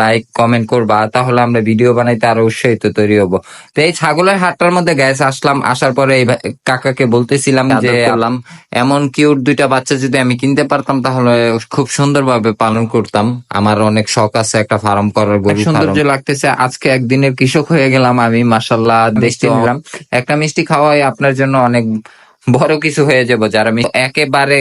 Like comment করবা তাহলে আমরা ভিডিও বানাইতে আরও উৎসাহিত তৈরি হব। তো এই ছাগলের হাটটার মধ্যে গ্যাস আসলাম আসার পরে এই কাকাকে বলতেছিলাম যে আলাম এমন কিউট দুইটা বাচ্চা যদি আমি কিনতে পারতাম তাহলে খুব সুন্দরভাবে পালন করতাম। আমার অনেক শখ আছে একটা ফার্ম করার গরু সৌন্দর্য লাগতেছে আজকে একদিনের কৃষক হয়ে গেলাম আমি মাসাল্লাহ দেখতে নিলাম। একটা মিষ্টি খাওয়াই আপনার জন্য অনেক বড় কিছু হয়ে যাব যারা একেবারে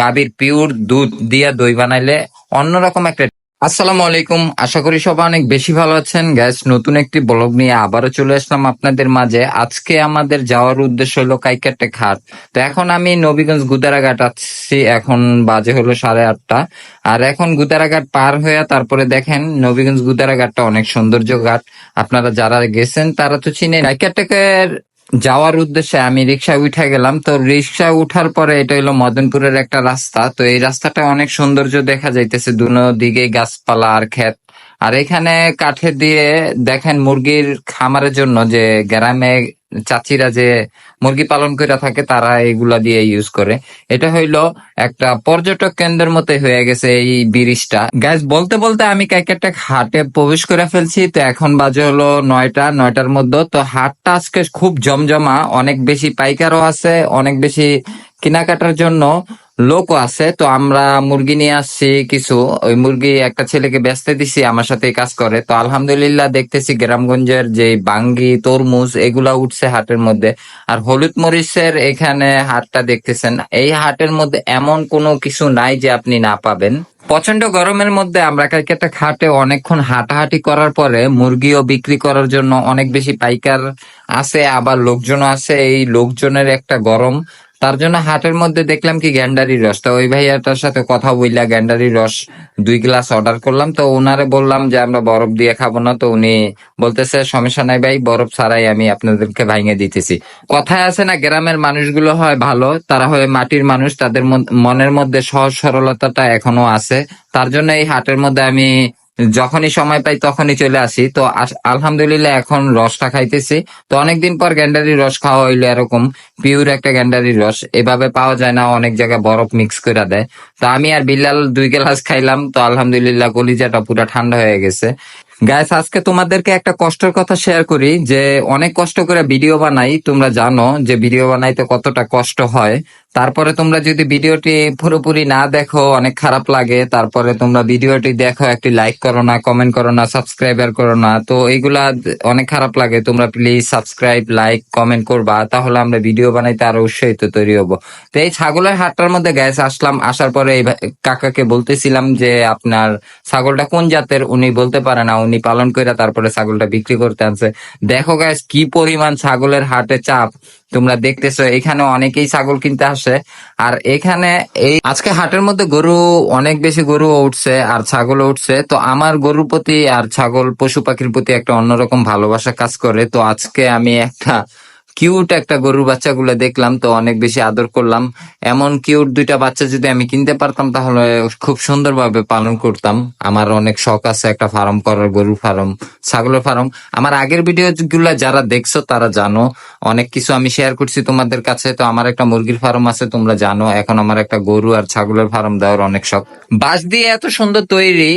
গাভীর পিওর দুধ দিয়া দই বানাইলে অন্যরকম একটা আসসালামু আলাইকুম। আশা করি সবাই অনেক বেশি ভালো আছেন। গ্যাস নতুন একটি ব্লগ নিয়ে আবারও চলে আসলাম আপনাদের মাঝে। আজকে আমাদের যাওয়ার উদ্দেশ্য হলো কাইকাটে ঘাট। তো এখন আমি নবীগঞ্জ গুদারাঘাট আছি। এখন বাজে হলো সাড়ে আটটা। আর এখন গুদারাঘাট পার হয়ে তারপরে দেখেন নবীগঞ্জ গুদারাঘাটটা অনেক সৌন্দর্য ঘাট। আপনারা যারা গেছেন তারা তো চিনেন। কাইকাটেকের যাওয়ার উদ্দেশ্যে আমি রিক্সায় উঠে গেলাম। তো রিক্সা উঠার পরে এটা হলো মদনপুরের একটা রাস্তা। তো এই রাস্তাটা অনেক সৌন্দর্য দেখা যাইতেছে। দুনো দিকে গাছপালা আর ক্ষেত। আর এখানে কাঠে দিয়ে দেখেন মুরগির খামারের জন্য যে গ্রামে চাচিরা যে মুরগি পালন করে থাকে, তারা এগুলা দিয়ে ইউজ করে। এটা হইল একটা পর্যটক কেন্দ্রের মতো হয়ে গেছে এই ব্রিজটা। গ্যাস বলতে বলতে আমি কাইকাটা হাটে প্রবেশ করে ফেলছি। তো এখন বাজে হলো নয়টা, নয়টার মধ্যে। তো হাটটা আজকে খুব জমজমা, অনেক বেশি পাইকারও আছে, অনেক বেশি কেনাকাটার জন্য। লোকও আছে, তো আমরা মুরগি নিয়ে আসছি কিছু। ওই মুরগি একটা ছেলেকে বেচতে দিছি, আমার সাথে কাজ করে। তো আলহামদুলিল্লাহ দেখতেছি গ্রামগঞ্জের যে বাঙ্গি, তরমুজ, এগুলা উঠছে হাটের মধ্যে। আর হলুদ মরিচের এখানে হাটটা দেখতেছেন। এই হাটের মধ্যে এমন কোনো কিছু নাই যে আপনি না পাবেন। প্রচণ্ড গরমের মধ্যে আমরা কালকে একটা খাটে অনেকক্ষণ হাঁটাহাঁটি করার পরে মুরগিও বিক্রি করার জন্য অনেক বেশি পাইকার আছে, আবার লোকজনও আছে। এই লোকজনের একটা গরম। তার জন্য হাটের মধ্যে দেখলাম কি গ্যান্ডারি রস। তো ওই ভাইয়াটার সাথে কথা বইলা গ্যান্ডারি রস দুই গ্লাস অর্ডার করলাম। তো ওনারে বললাম যে, আমরা বরফ দিয়ে খাব না। তো উনি বলতেছে, সমস্যা নাই ভাই, বরফ ছাড়াই আমি আপনাদেরকে ভাঙে দিতেছি। কথায় আছে না, গ্রামের মানুষগুলো হয় ভালো, তারা হয় মাটির মানুষ, তাদের মন- মনের মধ্যে সহজ সরলতাটা এখনও আছে। তার জন্য এই হাটের মধ্যে আমি যখনই সময় পাই তখনই চলে আসি। তো আলহামদুলিল্লাহ এখন রসটা খাইতেছি। তো অনেকদিন পর গ্যান্ডারির রস খাওয়া হইলে এরকম পিওর একটা গ্যান্ডারির রস। এভাবে পাওয়া যায় না, অনেক জায়গায় বরফ মিক্স করে দেয়। তো আমি আর বিল্লাল দুই গ্লাস খাইলাম। তো আলহামদুলিল্লাহ গলিজাটা পুরো ঠান্ডা হয়ে গেছে। গাইস আজকে তোমাদেরকে একটা কষ্টের কথা শেয়ার করি যে অনেক কষ্ট করে ভিডিও বানাই, তোমরা জানো যে ভিডিও বানাইতে কতটা কষ্ট হয়। তারপরে তোমরা যদি ভিডিওটি পুরোপুরি না দেখো, অনেক খারাপ লাগে। তারপরে তোমরা ভিডিওটি দেখো, একটি লাইক করো না কমেন্ট করো না সাবস্ক্রাইবার করো না। তো এইগুলা অনেক খারাপ লাগে। তোমরা প্লিজ সাবস্ক্রাইব লাইক কমেন্ট করবা, তাহলে আমরা ভিডিও বানাইতে আরও উৎসাহিত তৈরি হব। তো এই ছাগলের হাটটার মধ্যে গ্যাস আসলাম। আসার পরে এই কাকাকে বলতেছিলাম যে আপনার ছাগলটা কোন জাতের, উনি বলতে পারে না। উনি পালন করে তারপরে ছাগলটা বিক্রি করতে আনছে। দেখো গাছ কি পরিমাণ ছাগলের হাটে চাপ। তোমরা দেখতেছো, এখানে অনেকেই ছাগল কিনতে আসে। আর এখানে এই আজকে হাটের মধ্যে গরু, অনেক বেশি গরু উঠছে আর ছাগল উঠছে। তো আমার গরুর প্রতি আর ছাগল, পশু পাখির প্রতি একটা অন্যরকম ভালোবাসা কাজ করে। তো আজকে আমি একটা কিউট একটা গরুর বাচ্চাগুলো দেখলাম তো অনেক বেশি আদর করলাম। এমন কিউট দুইটা বাচ্চা যদি আমি কিনতে পারতাম তাহলে খুব সুন্দরভাবে পালন করতাম। আমার অনেক শখ আছে একটা ফার্ম করার, গরুর ফার্ম, ছাগলের ফার্ম। আমার আগের ভিডিও গুলা যারা দেখছ তারা জানো, অনেক কিছু আমি শেয়ার করছি তোমাদের কাছে। তো আমার একটা মুরগির ফার্ম আছে, তোমরা জানো। এখন আমার একটা গরু আর ছাগলের ফার্ম দেওয়ার অনেক শখ। বাঁশ দিয়ে এত সুন্দর তৈরি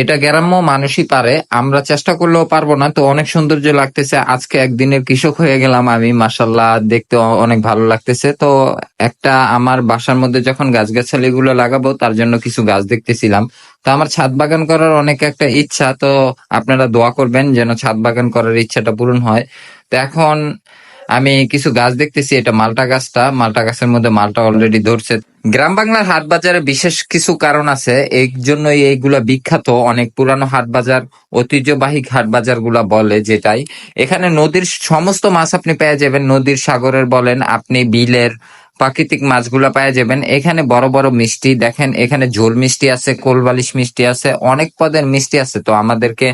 এটা গ্রাম্য মানুষই পারে, আমরা চেষ্টা করলেও পারব না। তো অনেক সৌন্দর্য লাগতেছে। আজকে একদিনের কৃষক হয়ে গেলাম আমি মাসাল্লাহ দেখতে অনেক ভালো লাগতেছে। তো একটা আমার বাসার মধ্যে যখন গাছগাছালি গুলো লাগাবো, তার জন্য কিছু গাছ দেখতেছিলাম। তো আমার ছাদ বাগান করার অনেক একটা ইচ্ছা, তো আপনারা দোয়া করবেন যেন ছাদ বাগান করার ইচ্ছাটা পূরণ হয়। তো এখন আমি কিছু গাছ দেখতেছি, এটা মালটা গাছটা। মালটা গাছের মধ্যে মালটা অলরেডি ধরছে। গ্রাম বাংলার হাট বাজারে বিশেষ কিছু কারণ আছে। এই জন্যই এইগুলা বিখ্যাত। অনেক পুরানো হাট বাজার, ঐতিহ্যবাহী হাট বাজারগুলা বলে যেটাই। এখানে নদীর সমস্ত মাছ আপনি পেয়ে যাবেন। নদীর সাগরের বলেন, আপনি বিলের প্রাকৃতিক মাছগুলা পাওয়া যাবেন। এখানে বড় বড় মিষ্টি, দেখেন এখানে ঝোল মিষ্টি আছে, কোলবালিশ মিষ্টি আছে, অনেক পদের মিষ্টি আছে। তো আমাদেরকে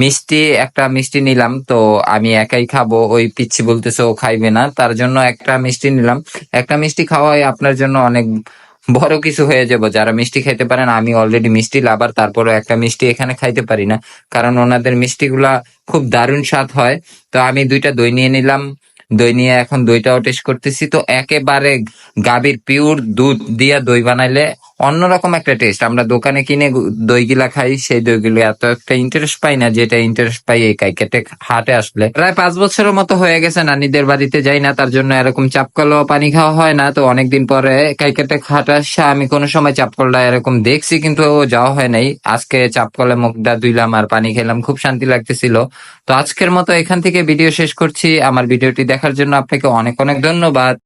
মিষ্টি, একটা মিষ্টি নিলাম, তো আমি একাই খাব, ওই পিচ্ছি বলতেছে ও খাইবে না, তার জন্য একটা মিষ্টি নিলাম। একটা মিষ্টি খাওয়াই আপনার জন্য অনেক বড় কিছু হয়ে যাব। যারা মিষ্টি খাইতে পারেন, আমি অলরেডি মিষ্টি লাভার তারপরে একটা মিষ্টি এখানে খাইতে পারি না। কারণ ওনাদের মিষ্টিগুলা খুব দারুণ স্বাদ হয়। তো আমি দুইটা দই নিয়ে নিলাম দই নিয়ে এখন দইটাও টেস্ট করতেছি। তো একেবারে গাভীর পিওর দুধ দিয়া দই বানাইলে অন্যরকম একটা টেস্ট আমরা দোকানে কিনে দইগুলা খাই, সেই দইগুলো এত একটা ইন্টারেস্ট পাই না, যেটা ইন্টারেস্ট পাই এই কাইকেটে হাটে আসলে। প্রায় পাঁচ বছরের মতো হয়ে গেছে, নানিদের বাড়িতে যাই না, তার জন্য এরকম চাপকল পানি খাওয়া হয় না। তো অনেকদিন পরে কাইকেটে হাটে আসছে আমি কোনো সময় চাপকলটা এরকম দেখছি, কিন্তু ও যাওয়া হয় নাই। আজকে চাপকলে মুখটা ধুইলাম আর পানি খেলাম, খুব শান্তি লাগতেছিল। তো আজকের মতো এখান থেকে ভিডিও শেষ করছি। আমার ভিডিওটি দেখার জন্য আপনাকে অনেক অনেক ধন্যবাদ।